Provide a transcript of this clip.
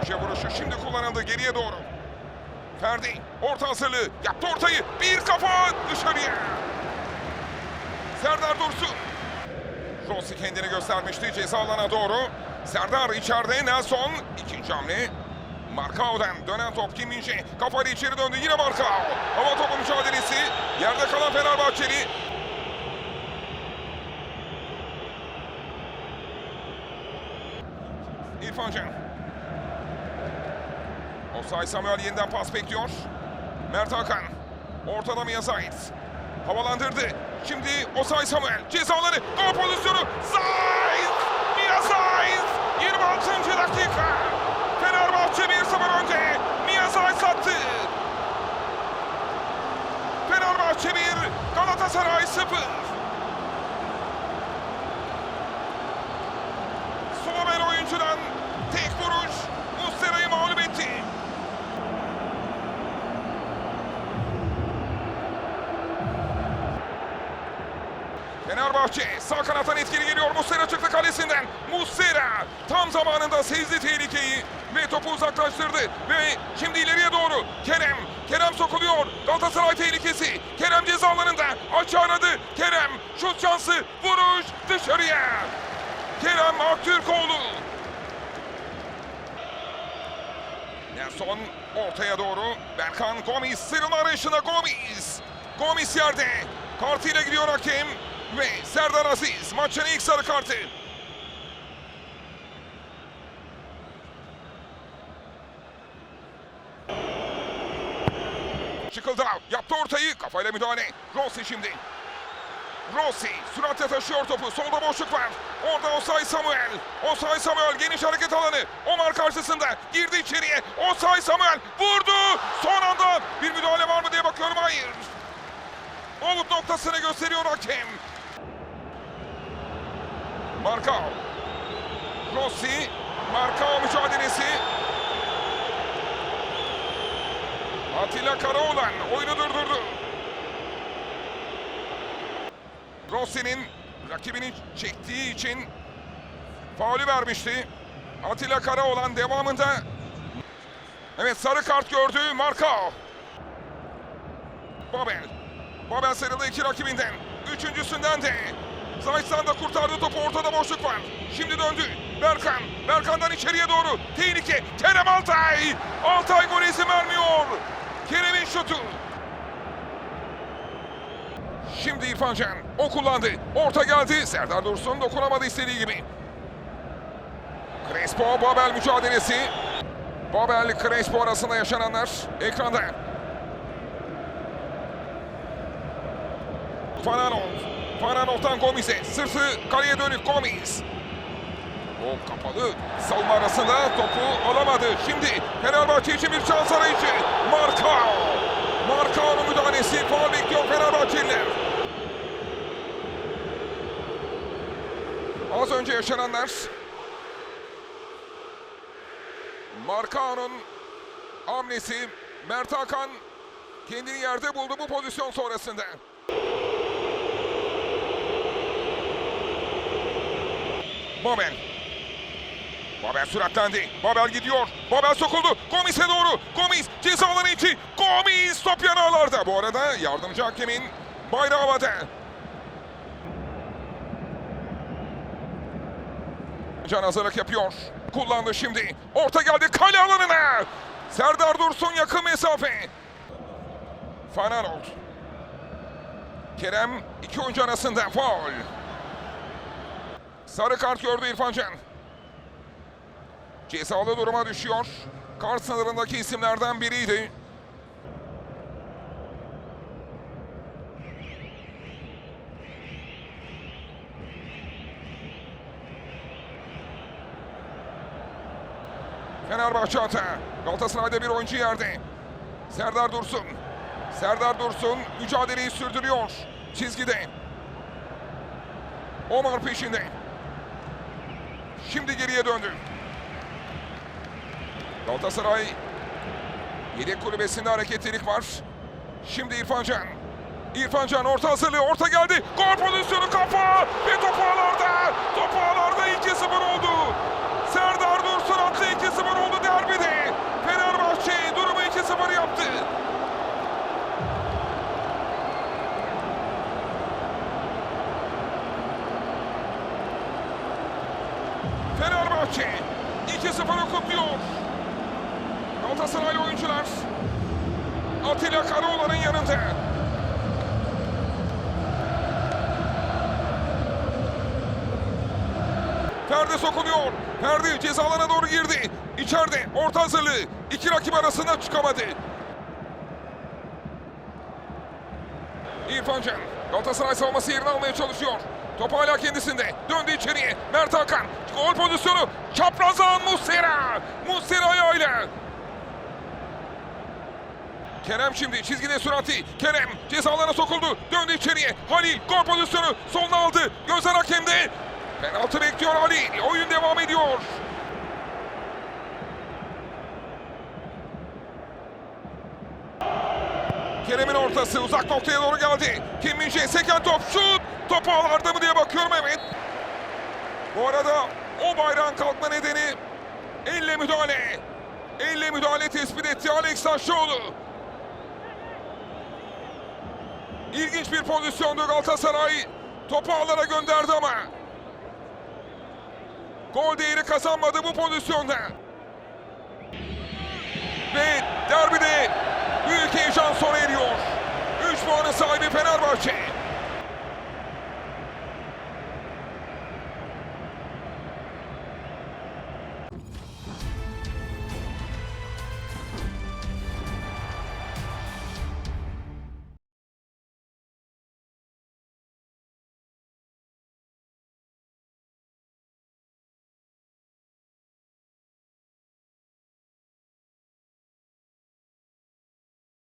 Köşe vuruşu şimdi kullanıldı geriye doğru. Ferdi orta hazırlığı yaptı ortayı. Bir kafa dışarıya. Serdar Dursun. Rossi kendini göstermişti ceza alana doğru. Serdar içeride Nelson. ikinci hamle. Markao'dan dönen top Kim Min-jae. Kafayla içeri döndü yine Markao. Hava topu mücadelesi. Yerde kalan Fenerbahçeli. İrfan Can. Osay Samuel yeniden pas bekliyor. Mert Hakan. Ortada Mia Zayt. Havalandırdı. Şimdi Osay Samuel. Cezaları. Gol pozisyonu. Zayt. Mia Zayt. 26. dakika. Fenerbahçe 1-0 önde. Mia Zayt sattı. Fenerbahçe 1. Galatasaray 0. Fenerbahçe sağ kanattan etkili geliyor. Muslera çıktı kalesinden. Muslera tam zamanında sezdi tehlikeyi ve topu uzaklaştırdı. Ve şimdi ileriye doğru Kerem. Kerem sokuluyor. Galatasaray tehlikesi. Kerem ceza alanında. Açı aradı. Kerem şut şansı. Vuruş dışarıya. Kerem Aktürkoğlu. Nelson ortaya doğru. Berkan Gomis sıyrılma arayışında Gomis. Gomis yerde. Kartıyla gidiyor hakem. Ve Serdar Aziz maçın ilk sarı kartı. Çıkıldı. Yaptı ortayı. Kafayla müdahale. Rossi şimdi. Rossi süratle taşıyor topu. Solda boşluk var. Orada Osay Samuel. Osay Samuel geniş hareket alanı. Omar karşısında. Girdi içeriye. Osay Samuel vurdu. Son anda bir müdahale var mı diye bakıyorum. Hayır. Umut noktasını gösteriyor hakem. Markao. Rossi. Markao mücadelesi. Atilla Karaoğlan oyunu durdurdu. Rossi'nin rakibini çektiği için faulü vermişti. Atilla Karaoğlan devamında Evet sarı kart gördü Markao. Babel. Babel sarıldı iki rakibinden. Üçüncüsünden de Zaytsan da kurtardı topu ortada boşluk var. Şimdi döndü. Berkan. Berkan'dan içeriye doğru. Tehlike. Kerem Altay. Altay gol izin vermiyor. Kerem'in şutu. Şimdi İrfan Can. O kullandı. Orta geldi. Serdar Dursun dokunamadı istediği gibi. Crespo Babel mücadelesi. Babel Crespo arasında yaşananlar ekranda. Fananov. Fananov'dan Gomis'e. Sırtı kaleye dönük Gomis. Top kapalı. Savunma arasında topu alamadı. Şimdi Fenerbahçe için bir şans arayışı. Markao. Markao'nun müdahalesi. Faul bekliyor Fenerbahçeliler. Az önce yaşananlar. Markao'nun hamlesi. Mert Hakan kendini yerde buldu bu pozisyon sonrasında. Babel. Babel süratlendi. Babel gidiyor. Babel sokuldu. Gomis'e doğru. Gomis ceza alanı içi. Gomis top yanağlarda. Bu arada yardımcı hakemin bayrağı havada. Can hazırlık yapıyor. Kullandı şimdi. Orta geldi kale alanına. Serdar Dursun yakın mesafe. Fanarol. Kerem iki oyuncu arasında faul. Sarı kart gördü İrfan Can. Cezalı duruma düşüyor. Kart sınırındaki isimlerden biriydi. Fenerbahçe hata. Galatasaray'da bir oyuncu yerde. Serdar Dursun. Serdar Dursun mücadeleyi sürdürüyor. Çizgide. Omar peşinde. Şimdi geriye döndü. Galatasaray yedek kulübesinde hareketlilik var. Şimdi İrfan Can. İrfan Can orta hazırlığı. Orta geldi. Gol pozisyonu kafa ve topu ağlarda. Topu ağlarda 2-0 oldu. 2-0'ı kutluyor. Galatasaraylı oyuncular Atilla Karaoğlan'ın yanında. Ferdi sokuluyor. Ferdi cezalarına doğru girdi. İçeride orta hazırlığı. İki rakip arasında çıkamadı. İrfan Can Galatasaray savunması yerini almaya çalışıyor. Top hala kendisinde. Döndü içeriye. Mert Hakan. Gol pozisyonu. Çaprazdan Muslera. Muslera ayağıyla. Kerem şimdi çizgide sürati. Kerem cezalarına sokuldu. Döndü içeriye. Halil gol pozisyonu. Soluna aldı. Gözler hakemde. Penaltı bekliyor Halil. Oyun devam ediyor. Kerem'in ortası uzak noktaya doğru geldi. Kim Min-jae seken top şut. Top ağlarda mı diye bakıyorum evet. Bu arada o bayrağın kalkma nedeni elle müdahale. Elle müdahale tespit etti Alex Taşçıoğlu. İlginç bir pozisyondu Galatasaray. Topu ağlara gönderdi ama. Gol değeri kazanmadı bu pozisyonda. Ve derbide büyük heyecan sona eriyor. 3 puanı sahibi Fenerbahçe.